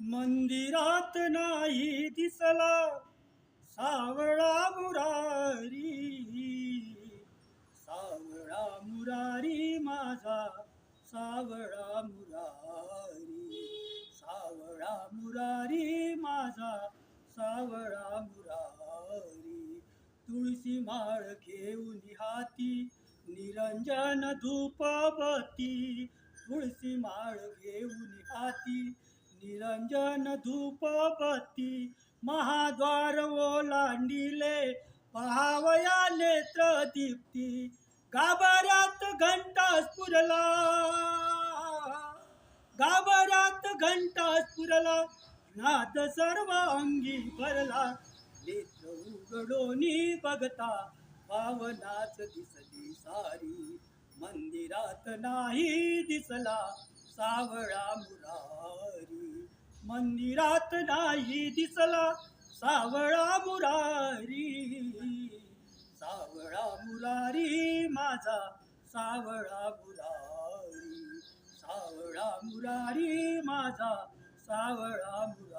मंदिरात नाही दिसला सावळा मुरारी. सावळा मुरारी माझा सावळा मुरारी. सावळा मुरारी माझा सावळा मुरारी. तुळशी माळ घेऊन हाती निरंजन धूपवती. तुळशी माळ घेऊन हाती निरंजन धूपबती महाद्वार ओलांडिले पहावया नेत्र दीप्ती गाभाऱ्यात घंटा स्फुरला गाभाऱ्यात घंटा स्फुरला नाद सर्व अंगी भरला. नेत्र उघडोनी बघता पावनाच दिसली सारी. मंदिरात नाही दिसला सावळा मुरा मंदिरात नाही दिसला सावळा मुरारी. सावळा मुरारी माझा सावळा मुरारी. सावळा मुरारी माझा सावळा मुरारी.